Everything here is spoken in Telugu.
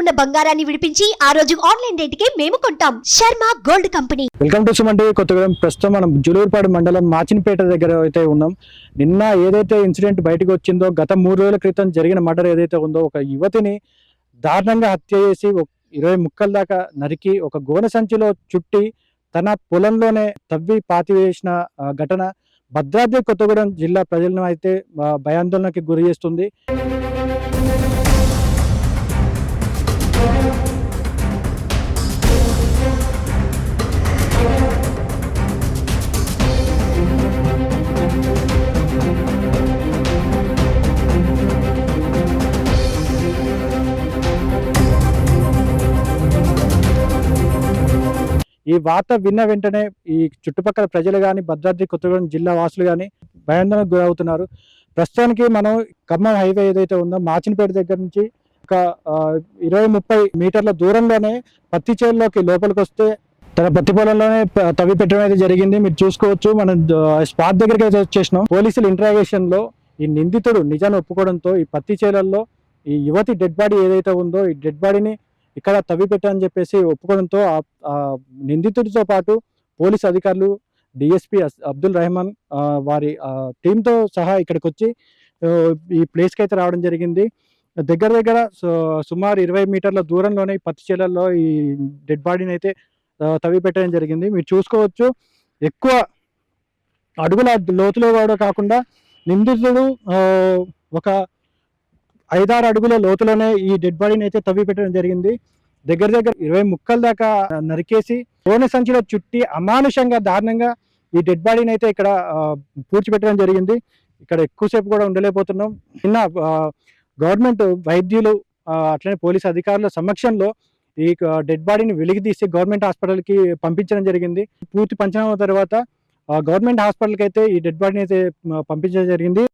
ఉన్న బంగారాన్ని విడిపించి ఆ రోజు ఆన్లైన్ రేటుకే మేము కొంటాం. Sharma gold company. Welcome to సుమండి Kothagudem. ప్రస్తుతం మనం జులూరుపాడు మండలం మాచినపేట దగ్గర అయితే ఉన్నాం. నిన్న ఏదైతే ఇన్సిడెంట్ బయటకు వచ్చిందో గత మూడు రోజుల క్రితం జరిగిన మర్డర్ ఏదైతే ఉందో ఒక యువతిని దారుణంగా హత్య చేసి ఇరవై ముక్కల దాకా నరికి ఒక గోనె సంచిలో చుట్టి తన పొలంలోనే తవ్వి పాతివేసిన ఘటన భద్రాద్రి కొత్తగూడెం జిల్లా ప్రజలను అయితే భయాందోళనకి గురి చేస్తుంది. ఈ వార్త విన్న వెంటనే ఈ చుట్టుపక్కల ప్రజలు కానీ భద్రాద్రి కొత్తగూడెం జిల్లా వాసులు కానీ భయాందోళనకు గురవుతున్నారు. ప్రస్తుతానికి మనం ఖమ్మం హైవే ఏదైతే ఉందో మాచినపేట దగ్గర నుంచి ఒక ఇరవై ముప్పై మీటర్ల దూరంలోనే పత్తి చేనులోకి లోపలికి వస్తే తన పత్తి పొలంలోనే తవ్వి పెట్టడం అయితే జరిగింది. మీరు చూసుకోవచ్చు మనం స్పాట్ దగ్గరికి అయితే వచ్చేసినాం. పోలీసుల ఇంటరాగేషన్లో ఈ నిందితుడు నిజాన్ని ఒప్పుకోవడంతో ఈ పత్తి చేలల్లో ఈ యువతి డెడ్ బాడీ ఏదైతే ఉందో ఈ డెడ్ బాడీని ఇక్కడ తవ్విపెట్టని చెప్పేసి ఒప్పుకోవడంతో ఆ- నిందితుడితో పాటు పోలీస్ అధికారులు డిఎస్పి అబ్దుల్ రెహమాన్ వారి టీంతో సహా ఇక్కడికి వచ్చి ఈ ప్లేస్కి అయితే రావడం జరిగింది. దగ్గర దగ్గర సుమారు ఇరవై మీటర్ల దూరంలోనే పత్తి చేలల్లో ఈ డెడ్ బాడీని అయితే తవ్వి పెట్టడం జరిగింది. మీరు చూసుకోవచ్చు ఎక్కువ అడుగుల లోతులో కూడా కాకుండా నిందితుడు ఒక ఐదారు అడుగుల లోతులోనే ఈ డెడ్ బాడీని అయితే తవ్వి పెట్టడం జరిగింది. దగ్గర దగ్గర ఇరవై ముక్కల దాకా నరికేసి కోనె సంచిలో చుట్టి అమానుషంగా దారుణంగా ఈ డెడ్ బాడీని అయితే ఇక్కడ పూడ్చిపెట్టడం జరిగింది. ఇక్కడ ఎక్కువసేపు కూడా ఉండలేకపోతున్నాం. నిన్న గవర్నమెంట్ వైద్యులు అట్లనే పోలీస్ అధికారుల సమక్షంలో ఈ డెడ్ బాడీని వెలికి తీసి గవర్నమెంట్ హాస్పిటల్కి పంపించడం జరిగింది. పూర్తి పంచనామా తర్వాత గవర్నమెంట్ హాస్పిటల్కి అయితే ఈ డెడ్ బాడీని అయితే పంపించడం జరిగింది.